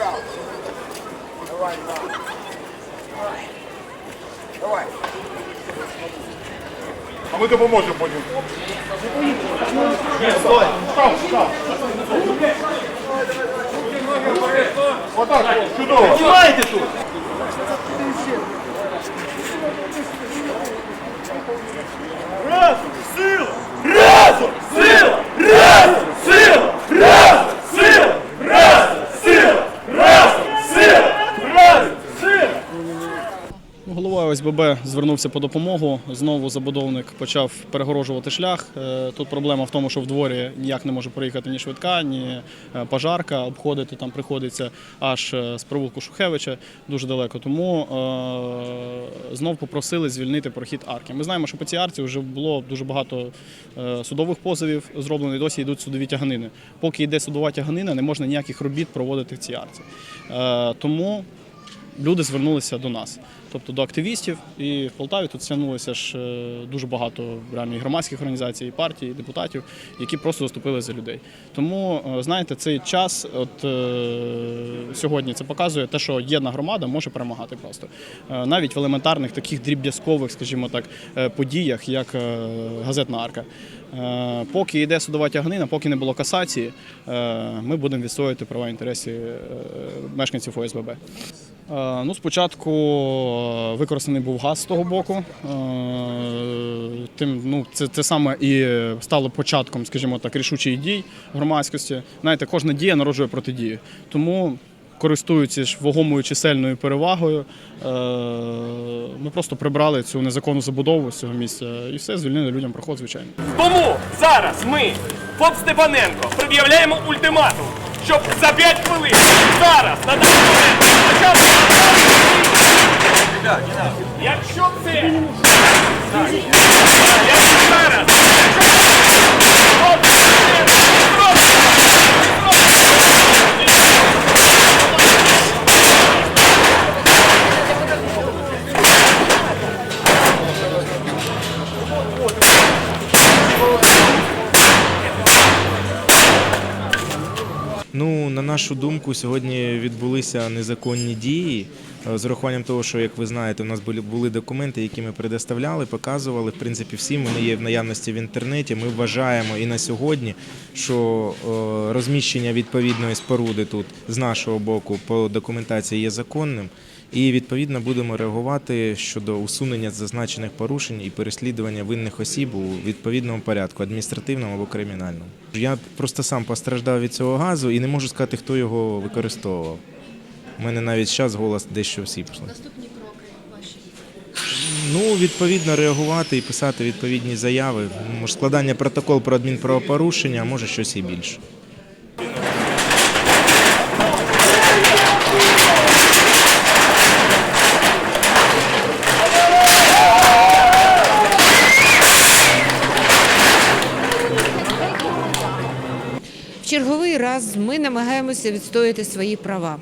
Давай, давай. Давай. А мы допоможемо потім. Ні, стой. Став, став. Отак, чудово. Піднімайте тут. Раз, сила, раз. ОСББ звернувся по допомогу. Знову забудовник почав перегорожувати шлях. Е, Тут проблема в тому, що в дворі ніяк не може проїхати ні швидка, ні е, пожарка. Обходити там приходиться аж е, з провулку Шухевича дуже далеко. Тому знов попросили звільнити прохід арки. Ми знаємо, що по цій арці вже було дуже багато судових позовів зроблено і досі йдуть судові тяганини. Поки йде судова тяганина, не можна ніяких робіт проводити в цій арці. Тому люди звернулися до нас, тобто до активістів. І в Полтаві тут стягнулося ж е, дуже багато реально і громадських організацій, і партій, і депутатів, які просто заступили за людей. Тому, е, знаєте, цей час, от е, сьогодні це показує те, що єдна громада може перемагати просто. Навіть в елементарних таких дріб'язкових, скажімо так, подіях, як газетна арка. Поки йде судова тяганина, поки не було касації, ми будемо відстоювати права інтереси мешканців ОСББ. Е, Ну, спочатку е, використаний був газ з того боку. Е, Тим, ну, це, це саме і стало початком, скажімо так, рішучих дій громадськості. Знаєте, кожна дія народжує протидію. Тому, користуючись вагомою чисельною перевагою, ми просто прибрали цю незаконну забудову з цього місця і все, звільнили людям проход, звичайно. Тому зараз ми, ФОП Степаненко, пред'являємо ультиматум, щоб за 5 хвилин зараз на Якщо це Ну, на нашу думку, сьогодні відбулися незаконні дії. Е, З урахуванням того, що, як ви знаєте, у нас були, документи, які ми предоставляли, показували. В принципі, всі вони є в наявності в інтернеті. Ми вважаємо і на сьогодні, що е, розміщення відповідної споруди тут з нашого боку по документації є законним. І відповідно будемо реагувати щодо усунення зазначених порушень і переслідування винних осіб у відповідному порядку, адміністративному або кримінальному. Я просто сам постраждав від цього газу і не можу сказати, хто його використовував. У мене навіть зараз голос дещо всіпшли. Наступні кроки ваші. Ну, відповідно, реагувати і писати відповідні заяви. Може, складання протокол про адмінправопорушення, а може щось і більше. Черговий раз ми намагаємося відстояти свої права.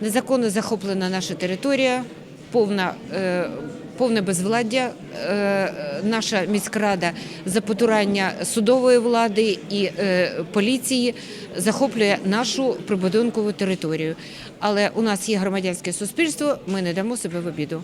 Незаконно захоплена наша територія, повна, е, повне безвладдя, е, наша міськрада за потурання судової влади і е, поліції захоплює нашу прибудинкову територію. Але у нас є громадянське суспільство, ми не дамо себе в обіду.